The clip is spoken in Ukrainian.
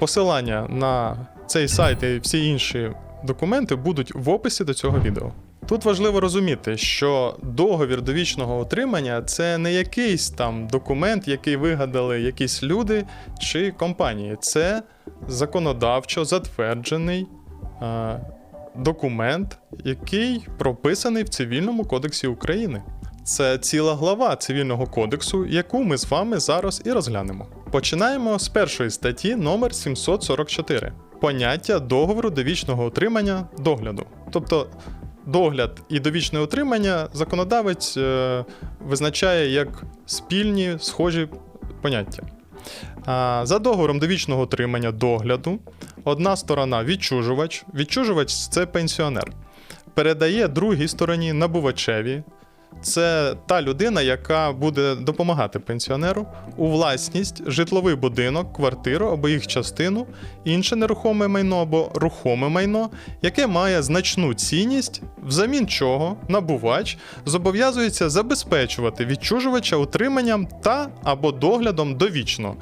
Посилання на цей сайт і всі інші документи будуть в описі до цього відео. Тут важливо розуміти, що договір довічного отримання це не якийсь там документ, який вигадали якісь люди чи компанії. Це законодавчо затверджений е, документ, який прописаний в Цивільному кодексі України. Це ціла глава цивільного кодексу, яку ми з вами зараз і розглянемо. Починаємо з першої статті номер 744. Поняття договору довічного отримання догляду. Тобто догляд і довічне отримання законодавець е, визначає як спільні схожі поняття. За договором довічного отримання догляду одна сторона відчужувач, відчужувач це пенсіонер, передає другій стороні набувачеві. Це та людина, яка буде допомагати пенсіонеру у власність житловий будинок, квартиру або їх частину, інше нерухоме майно або рухоме майно, яке має значну цінність, взамін чого набувач зобов'язується забезпечувати відчужувача утриманням та або доглядом довічно